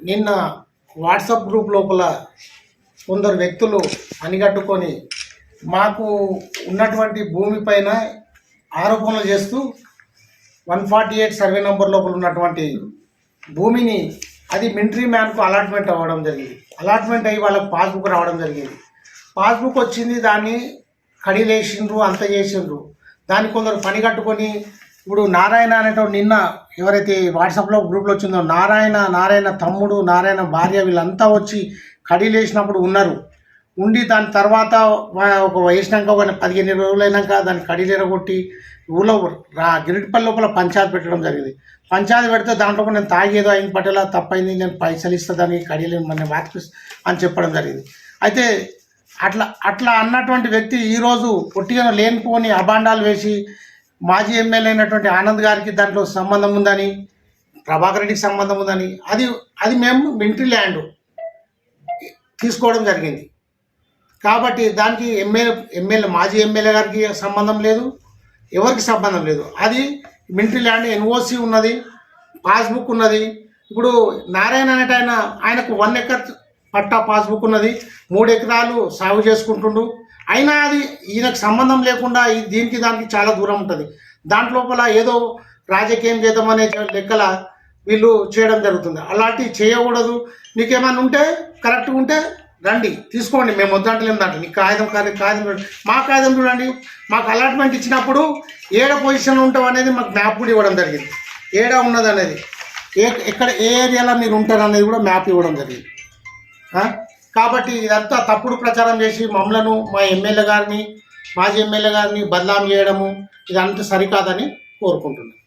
నిన్న WhatsApp group లోపల కొందరు వ్యక్తులు అనిగట్టుకొని మాకు ఉన్నటువంటి భూమి పైన ఆరోపణలు చేస్తూ one forty eight survey number లోపల ఉన్నటువంటి భూమిని అది మిలిటరీ మ్యాన్కు అలాట్మెంట్ అవ్వడం జరిగింది. అలాట్మెంట్ అయ్యి వాళ్ళకి పాస్బుక్ రావడం జరిగింది. పాస్బుక్ వచ్చింది దాన్ని కడిలేసిండ్రు అంత చేసిండ్రు. దాన్ని కొందరు పని కట్టుకొని ఇప్పుడు నారాయణ అనేటోడు నిన్న ఎవరైతే వాట్సాప్లో గ్రూప్లో వచ్చిందో నారాయణ నారాయణ తమ్ముడు నారాయణ భార్య వీళ్ళంతా వచ్చి కడిలేసినప్పుడు ఉన్నారు. ఉండి దాని తర్వాత ఒక వేసినాక ఒక పదిహేను రోజులు అయినాక దాన్ని కడిలేరగొట్టి ఊళ్ళో రా గిరిటిపల్లి లోపల పంచాయతీ పెట్టడం జరిగింది. పంచాయతీ పెడితే దాంట్లో నేను తాగేదో అయిన పట్టేలా తప్పైంది నేను పైసలు ఇస్తా దానికి కడియలేను మన వాటికి అని చెప్పడం జరిగింది. అయితే అట్లా అట్లా అన్నటువంటి వ్యక్తి ఈరోజు పొట్టిగా లేనిపోని అభాండాలు వేసి మాజీ ఎమ్మెల్యే అయినటువంటి ఆనంద్ గారికి దాంట్లో సంబంధం ఉందని ప్రభాకర్ రెడ్డికి సంబంధం ఉందని అది అది మేము మిలిటరీ ల్యాండ్ తీసుకోవడం జరిగింది. కాబట్టి దానికి ఎమ్మెల్యే ఎమ్మెల్యే మాజీ ఎమ్మెల్యే గారికి సంబంధం లేదు ఎవరికి సంబంధం లేదు. అది మిలిటరీ ల్యాండ్ ఎన్ఓసి ఉన్నది పాస్బుక్ ఉన్నది. ఇప్పుడు నారాయణ అనేట ఆయన ఆయనకు వన్ ఎకర్ పట్టా పాస్బుక్ ఉన్నది మూడు ఎకరాలు సాగు చేసుకుంటుండు. అయినా అది ఈయనకు సంబంధం లేకుండా దీనికి దానికి చాలా దూరం ఉంటుంది. దాంట్లోపల ఏదో రాజకీయం చేద్దామనే లెక్కల వీళ్ళు చేయడం జరుగుతుంది. అలాంటివి చేయకూడదు. నీకేమైనా ఉంటే కరెక్ట్గా ఉంటే రండి. తీసుకోండి. మేము వద్దంటలేము దాంట్లో. నీకు కాగితం కాదు కాగితం మా కాగితం చూడండి. మాకు అలాట్మెంట్ ఇచ్చినప్పుడు ఏడ పొజిషన్లో ఉంటాం అనేది మాకు మ్యాప్ కూడా ఇవ్వడం జరిగింది. ఏడ ఉన్నది అనేది ఏ ఎక్కడ ఏ ఏరియాలో మీరు ఉంటారు అనేది కూడా మ్యాప్ ఇవ్వడం జరిగింది. కాబట్టి ఇదంతా తప్పుడు ప్రచారం చేసి మమ్మలను మా ఎమ్మెల్యే గారిని మాజీ ఎమ్మెల్యే గారిని బదలాం చేయడము ఇదంతా సరికాదని కోరుకుంటున్నాను.